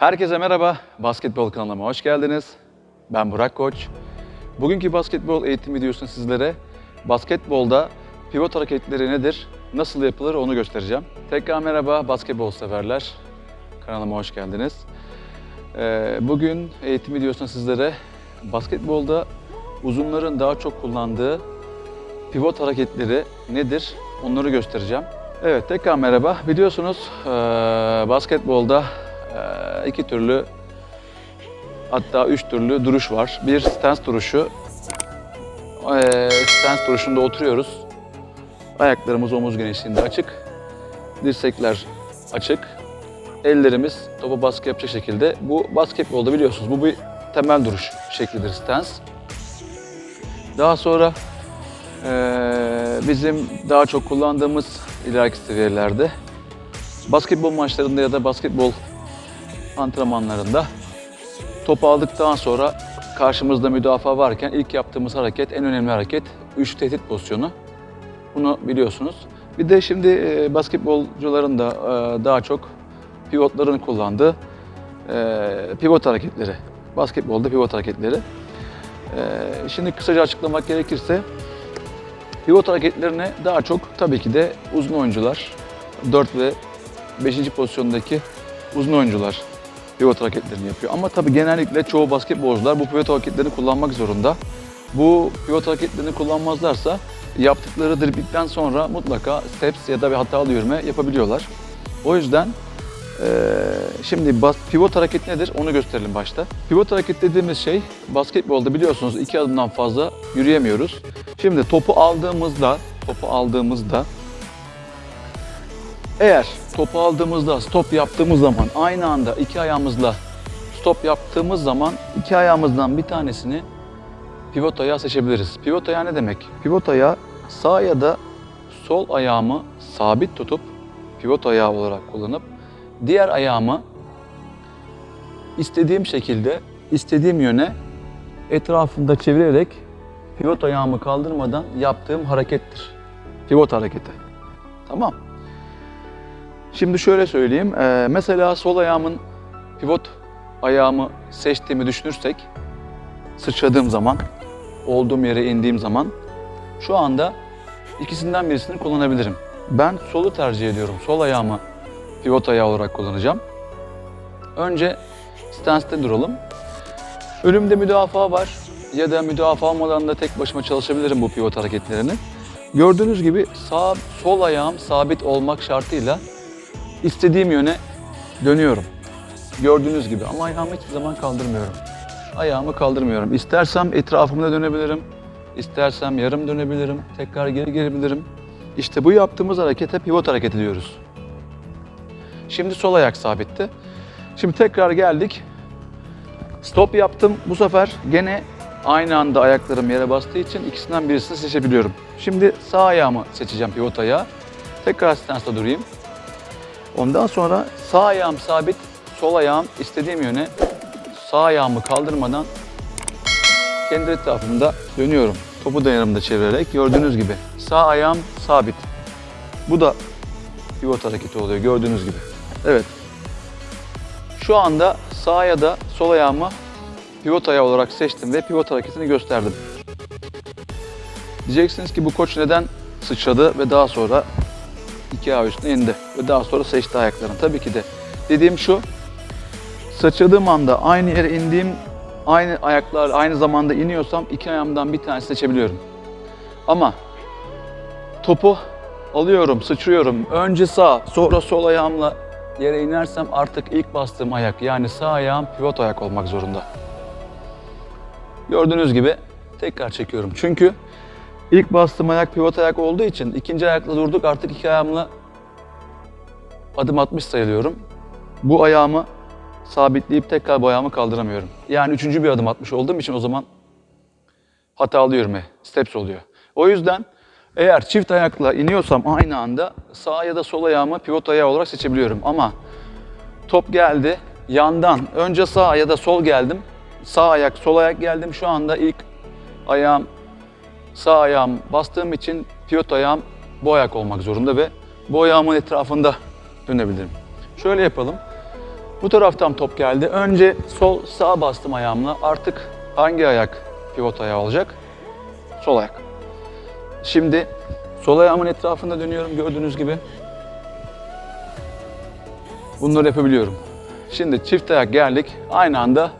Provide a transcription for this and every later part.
Herkese merhaba, basketbol kanalıma hoş geldiniz. Ben Burak Koç. Bugünkü basketbol eğitim videosunu sizlere basketbolda pivot hareketleri nedir, nasıl yapılır onu göstereceğim. Tekrar merhaba basketbol severler, kanalıma hoş geldiniz. Ee, Bugün eğitim videosunda sizlere basketbolda uzunların daha çok kullandığı pivot hareketleri nedir onları göstereceğim. Evet tekrar merhaba. Biliyorsunuz eee, basketbolda eee, iki türlü hatta üç türlü duruş var. Bir stance duruşu. Eee stance duruşunda oturuyoruz. Ayaklarımız omuz genişliğinde açık. Dirsekler açık. Ellerimiz topa baskı yapacak şekilde. Bu basketbolda biliyorsunuz bu bir temel duruş şeklidir stance. Daha sonra ee, bizim daha çok kullandığımız ileriki seviyelerde basketbol maçlarında ya da basketbol antrenmanlarında topu aldıktan sonra karşımızda müdafaa varken ilk yaptığımız hareket en önemli hareket üç tehdit pozisyonu. Bunu biliyorsunuz. Bir de şimdi e, basketbolcuların da e, daha çok pivotların kullandığı e, pivot hareketleri. Basketbolda pivot hareketleri. Şimdi kısaca açıklamak gerekirse Pivot hareketlerine daha çok tabii ki de uzun oyuncular, 4 ve 5. pozisyondaki uzun oyuncular pivot hareketlerini yapıyor. Ama tabii genellikle çoğu basketbolcular bu pivot hareketlerini kullanmak zorunda. Bu pivot hareketlerini kullanmazlarsa yaptıkları driblikten sonra mutlaka steps ya da bir hatalı yürüme yapabiliyorlar. O yüzden şimdi bas, pivot hareket nedir onu gösterelim başta. Pivot hareket dediğimiz şey basketbolda biliyorsunuz iki adımdan fazla yürüyemiyoruz. Şimdi topu aldığımızda, topu aldığımızda eğer topu aldığımızda stop yaptığımız zaman aynı anda iki ayağımızla stop yaptığımız zaman iki ayağımızdan bir tanesini pivot ayağı seçebiliriz. Pivot ayağı ne demek? Pivot ayağı sağ ya da sol ayağımı sabit tutup pivot ayağı olarak kullanıp diğer ayağımı istediğim şekilde, istediğim yöne etrafında çevirerek pivot ayağımı kaldırmadan yaptığım harekettir. Pivot hareketi. Tamam. Şimdi şöyle söyleyeyim. Ee, mesela sol ayağımın pivot ayağımı seçtiğimi düşünürsek sıçradığım zaman, olduğum yere indiğim zaman şu anda ikisinden birisini kullanabilirim. Ben solu tercih ediyorum. Sol ayağımı pivot ayağı olarak kullanacağım. Önce stance'de duralım. Önümde müdafaa var ya da müdafaa olmadan da tek başıma çalışabilirim bu pivot hareketlerini. Gördüğünüz gibi sağ sol ayağım sabit olmak şartıyla istediğim yöne dönüyorum. Gördüğünüz gibi ama ayağımı hiçbir zaman kaldırmıyorum. Ayağımı kaldırmıyorum. İstersem etrafımda dönebilirim. istersem yarım dönebilirim. Tekrar geri gelebilirim. İşte bu yaptığımız harekete pivot hareketi diyoruz. Şimdi sol ayak sabitti. Şimdi tekrar geldik. Stop yaptım. Bu sefer gene aynı anda ayaklarım yere bastığı için ikisinden birisini seçebiliyorum. Şimdi sağ ayağımı seçeceğim pivot ayağı. Tekrar stance'da durayım. Ondan sonra sağ ayağım sabit, sol ayağım istediğim yöne sağ ayağımı kaldırmadan kendi etrafımda dönüyorum. Topu da yanımda çevirerek gördüğünüz gibi sağ ayağım sabit. Bu da pivot hareketi oluyor gördüğünüz gibi. Evet. Şu anda sağ ya da sol ayağımı pivot ayağı olarak seçtim ve pivot hareketini gösterdim. Diyeceksiniz ki bu koç neden sıçradı ve daha sonra iki ayağı üstüne indi ve daha sonra seçti ayaklarını. Tabii ki de dediğim şu, sıçradığım anda aynı yere indiğim, aynı ayaklar aynı zamanda iniyorsam iki ayağımdan bir tanesi seçebiliyorum. Ama topu alıyorum, sıçrıyorum. Önce sağ, sonra sol ayağımla yere inersem artık ilk bastığım ayak yani sağ ayağım pivot ayak olmak zorunda. Gördüğünüz gibi tekrar çekiyorum. Çünkü ilk bastığım ayak pivot ayak olduğu için ikinci ayakla durduk artık iki ayağımla adım atmış sayılıyorum. Bu ayağımı sabitleyip tekrar bu ayağımı kaldıramıyorum. Yani üçüncü bir adım atmış olduğum için o zaman hatalı yürüme, steps oluyor. O yüzden eğer çift ayakla iniyorsam aynı anda sağ ya da sol ayağımı pivot ayağı olarak seçebiliyorum. Ama top geldi yandan önce sağ ya da sol geldim. Sağ ayak, sol ayak geldim. Şu anda ilk ayağım sağ ayağım bastığım için pivot ayağım bu ayak olmak zorunda ve bu ayağımın etrafında dönebilirim. Şöyle yapalım. Bu taraftan top geldi. Önce sol sağ bastım ayağımla. Artık hangi ayak pivot ayağı olacak? Sol ayak. Şimdi sol ayağımın etrafında dönüyorum gördüğünüz gibi. Bunları yapabiliyorum. Şimdi çift ayak geldik. Aynı anda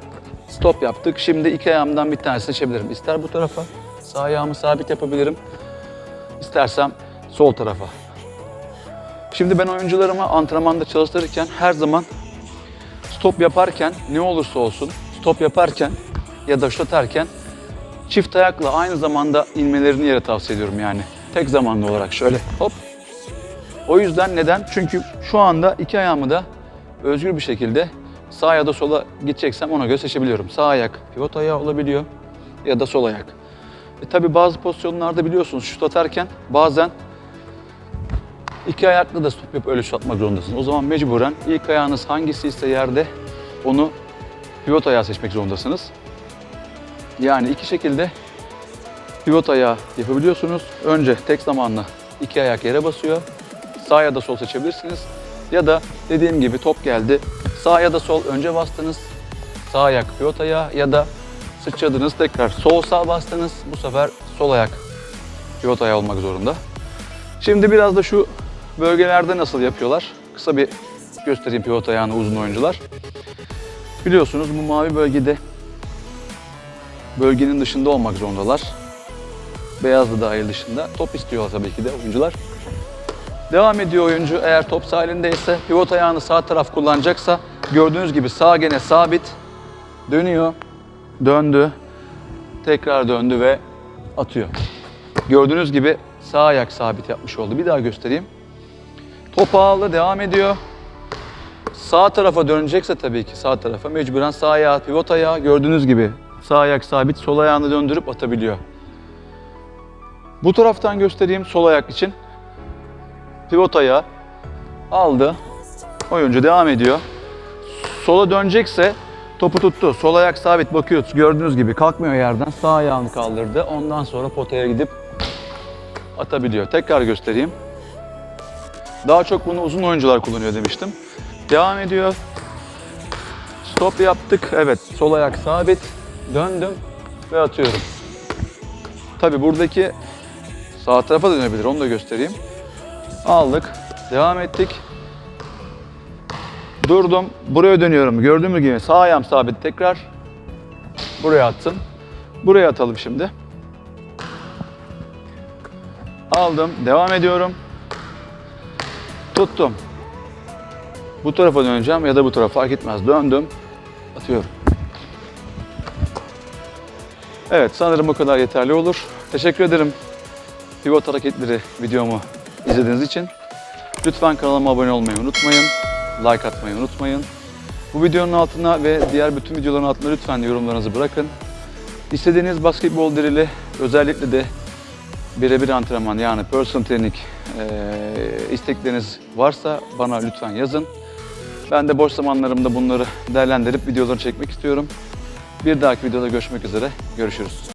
stop yaptık. Şimdi iki ayağımdan bir tanesini seçebilirim. İster bu tarafa, sağ ayağımı sabit yapabilirim. İstersem sol tarafa. Şimdi ben oyuncularıma antrenmanda çalıştırırken her zaman stop yaparken ne olursa olsun stop yaparken ya da şut çift ayakla aynı zamanda inmelerini yere tavsiye ediyorum yani. Tek zamanlı olarak şöyle hop. O yüzden neden? Çünkü şu anda iki ayağımı da özgür bir şekilde sağ ya da sola gideceksem ona göre seçebiliyorum. Sağ ayak pivot ayağı olabiliyor ya da sol ayak. E tabi bazı pozisyonlarda biliyorsunuz şut atarken bazen iki ayakla da stop yapıp öyle şut atmak zorundasınız. O zaman mecburen ilk ayağınız hangisi ise yerde onu pivot ayağı seçmek zorundasınız. Yani iki şekilde pivot ayağı yapabiliyorsunuz. Önce tek zamanlı iki ayak yere basıyor. Sağ ya da sol seçebilirsiniz. Ya da dediğim gibi top geldi. Sağ ya da sol önce bastınız. Sağ ayak pivot ayağı ya da sıçradınız tekrar sol sağ bastınız. Bu sefer sol ayak pivot ayağı olmak zorunda. Şimdi biraz da şu bölgelerde nasıl yapıyorlar? Kısa bir göstereyim pivot ayağını uzun oyuncular. Biliyorsunuz bu mavi bölgede bölgenin dışında olmak zorundalar. Beyaz da dahil dışında. Top istiyorlar tabii ki de oyuncular. Devam ediyor oyuncu. Eğer top sahilindeyse pivot ayağını sağ taraf kullanacaksa gördüğünüz gibi sağ gene sabit. Dönüyor. Döndü. Tekrar döndü ve atıyor. Gördüğünüz gibi sağ ayak sabit yapmış oldu. Bir daha göstereyim. Top ağlı devam ediyor. Sağ tarafa dönecekse tabii ki sağ tarafa mecburen sağ ayağı pivot ayağı gördüğünüz gibi sağ ayak sabit sol ayağını döndürüp atabiliyor. Bu taraftan göstereyim sol ayak için. Pivot ayağı aldı. Oyuncu devam ediyor. Sola dönecekse topu tuttu. Sol ayak sabit bakıyor. Gördüğünüz gibi kalkmıyor yerden. Sağ ayağını kaldırdı. Ondan sonra potaya gidip atabiliyor. Tekrar göstereyim. Daha çok bunu uzun oyuncular kullanıyor demiştim. Devam ediyor. Stop yaptık. Evet, sol ayak sabit. Döndüm ve atıyorum. Tabi buradaki sağ tarafa dönebilir. Onu da göstereyim. Aldık. Devam ettik. Durdum. Buraya dönüyorum. Gördüğünüz gibi sağ ayağım sabit tekrar. Buraya attım. Buraya atalım şimdi. Aldım. Devam ediyorum. Tuttum. Bu tarafa döneceğim ya da bu tarafa fark etmez. Döndüm. Atıyorum. Evet sanırım bu kadar yeterli olur. Teşekkür ederim pivot hareketleri videomu izlediğiniz için. Lütfen kanalıma abone olmayı unutmayın. Like atmayı unutmayın. Bu videonun altına ve diğer bütün videoların altına lütfen yorumlarınızı bırakın. İstediğiniz basketbol dirili özellikle de birebir antrenman yani personal training eee, istekleriniz varsa bana lütfen yazın. Ben de boş zamanlarımda bunları değerlendirip videoları çekmek istiyorum. Bir dahaki videoda görüşmek üzere. Görüşürüz.